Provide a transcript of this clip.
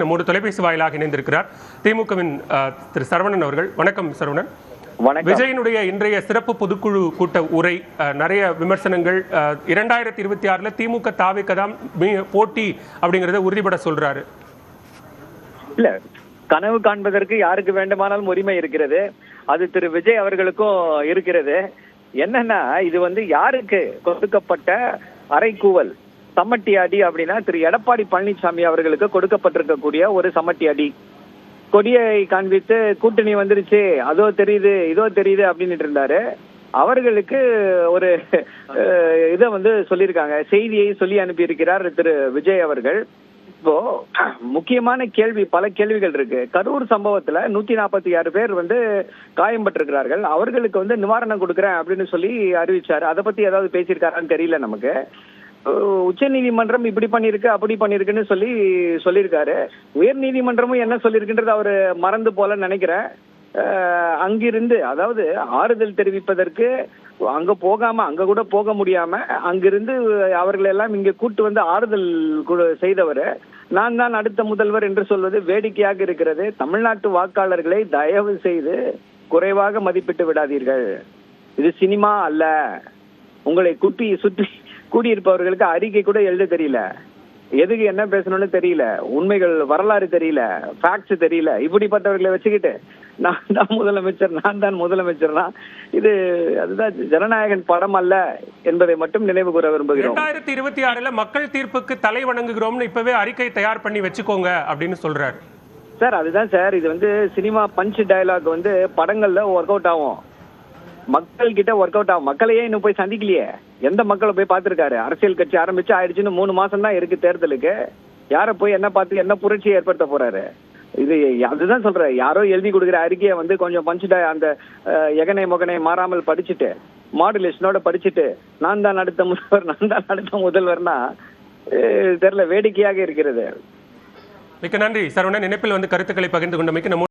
நம்மோடு தொலைபேசி வாயிலாக இணைந்திருக்கிறார். திமுகவின் திரு சரவணன் அவர்கள். வணக்கம் சரவணன். விஜயனுடைய இன்றைய சிறப்பு பொதுக்குழு கூட்ட உரை நிறைய விமர்சனங்கள் இரண்டாயிரத்தி இருபத்தி ஆறுல திமுக தாவிக்க தான் போட்டி அப்படிங்கறத உறுதிபட சொல்றாரு. இல்ல கனவு காண்பதற்கு யாருக்கு வேண்டுமானாலும் உரிமை இருக்கிறது. அது திரு விஜய் அவர்களுக்கும் இருக்கிறது. என்னன்னா இது வந்து யாருக்கு கொடுக்கப்பட்ட அறைக்கூவல் சம்மட்டி அடி அப்படின்னா திரு எடப்பாடி பழனிசாமி அவர்களுக்கு கொடுக்கப்பட்டிருக்கக்கூடிய ஒரு சம்மட்டி அடி. கொடியை காண்பித்து கூட்டணி வந்துருச்சு. அதோ தெரியுது இதோ தெரியுது அப்படின்னுட்டு இருந்தாரு. அவர்களுக்கு ஒரு இதை வந்து சொல்லியிருக்காங்க. செய்தியை சொல்லி அனுப்பியிருக்கிறார் திரு விஜய் அவர்கள். இப்போ முக்கியமான கேள்வி பல கேள்விகள் இருக்கு. கரூர் சம்பவத்துல நூத்தி நாற்பத்தி ஆறு பேர் வந்து காயம்பட்டிருக்கிறார்கள் அவர்களுக்கு வந்து நிவாரணம் கொடுக்குறேன் அப்படின்னு சொல்லி அறிவிச்சாரு. அதை பத்தி ஏதாவது பேசியிருக்காரான்னு தெரியல நமக்கு. உச்ச நீதிமன்றம் இப்படி பண்ணிருக்கு அப்படி பண்ணிருக்குன்னு சொல்லி சொல்லியிருக்காரு. உயர் நீதிமன்றமும் என்ன சொல்லியிருக்குன்றது அவர் மறந்து போல நினைக்கிறேன். அங்கிருந்து அதாவது ஆறுதல் தெரிவிப்பதற்கு அங்க போகாம அங்க கூட போக முடியாம அங்கிருந்து அவர்கள் எல்லாம் இங்க கூட்டு வந்து ஆறுதல் செய்தவர். நான் தான் அடுத்த முதல்வர் என்று சொல்வது வேடிக்கையாக இருக்கிறது. தமிழ்நாட்டு வாக்காளர்களை தயவு செய்து குறைவாக மதிப்பிட்டு விடாதீர்கள். இது சினிமா அல்ல. உங்களை குட்டி சுற்றி கூடியிருப்பவர்களுக்கு அறிக்கை கூட எழுத தெரியல. எதுக்கு என்ன பேசணும்னு தெரியல. உண்மைகள் வரலாறு தெரியல. ஃபேக்ட்ஸ் தெரியல. இப்படிப்பட்டவர்களை வச்சுக்கிட்டு நான் தான் முதலமைச்சர் நான் தான் முதலமைச்சர்னா இது அதுதான் ஜனநாயகன் படம் அல்ல என்பதை மட்டும் நினைவு கூற விரும்புகிறோம். இரண்டாயிரத்தி இருபத்தி ஆறுல மக்கள் தீர்ப்புக்கு தலை வணங்குகிறோம்னு இப்பவே அறிக்கை தயார் பண்ணி வச்சுக்கோங்க அப்படின்னு சொல்றாரு. சார் அதுதான் சார். இது வந்து சினிமா பஞ்ச் டயலாக் வந்து படங்கள்ல ஒர்க் அவுட் ஆகும். மக்கள் கிட்ட ஒர்க் அவுட் ஆகும். மக்களையே இன்னும் போய் சந்திக்கலையே. எந்த மக்களை போய் பார்த்திருக்காரு? அரசியல் கட்சி ஆரம்பிச்சு ஆயிடுச்சுன்னு மூணு மாசம் தான் இருக்கு தேர்தலுக்கு. யாரை போய் என்ன பார்த்து என்ன புரட்சியை ஏற்படுத்த போறாரு? இது அதுதான் சொல்றேன். யாரோ எழுதி கொடுக்குற அறிக்கையை வந்து கொஞ்சம் பஞ்சுட அந்த எகனை முகனை மாறாமல் படிச்சுட்டு மாடுலேஷனோட படிச்சுட்டு நான் தான் அடுத்த முதல்வர் நான் தான் அடுத்த முதல்வர்னா தெரியல வேடிக்கையாக இருக்கிறது. மிக்க நன்றி. சரவணன் நினைப்பில் வந்து கருத்துக்களை பகிர்ந்து கொண்டமைக்கு நம்ம